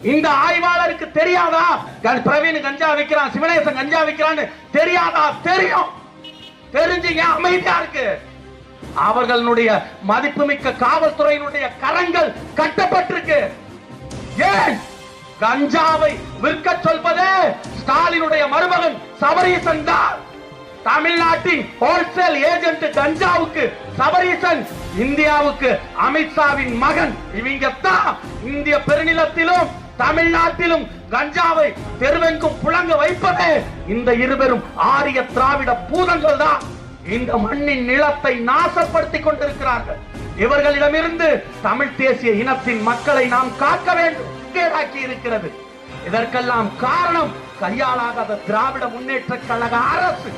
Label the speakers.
Speaker 1: இந்த ஆய்வாளருக்கு தெரியாதா? பிரவீன் கஞ்சா விற்கிறான் சிவனேசன் கஞ்சா விற்கிறான்னு தெரியாதா? தெரியும். தெரிஞ்சீங்க அமைதியா இருக்கு? அவர்களுடைய மதிப்புமிக்க காவல்துறையினுடைய கரங்கள் கட்டப்பட்டிருக்கு. ஏன்? கஞ்சாவை விற்க சொல்வது ஸ்டாலினுடைய மருமகன் சபரீசன் தான். தமிழ்நாட்டின் ஹோல்சேல் ஏஜென்ட் கஞ்சாவுக்கு சபரி இந்தியாவுக்கு அமித்ஷாவின் மகன் இவங்க தான் இந்திய பெருநிலத்திலும் தமிழ்நாட்டிலும் கஞ்சாவை தெருவெங்கும் புழங்க வைப்பதே இந்த இருவரும் ஆரிய திராவிட பூதங்கள் தான் இந்த மண்ணின் நிலத்தை நாசப்படுத்திக் கொண்டிருக்கிறார்கள். இவர்களிடமிருந்து தமிழ் தேசிய இனத்தின் மக்களை நாம் காக்க வேண்டும். இருக்கிறது. இதற்கெல்லாம் காரணம் கையாளாகாத திராவிட முன்னேற்ற கழக அரசு.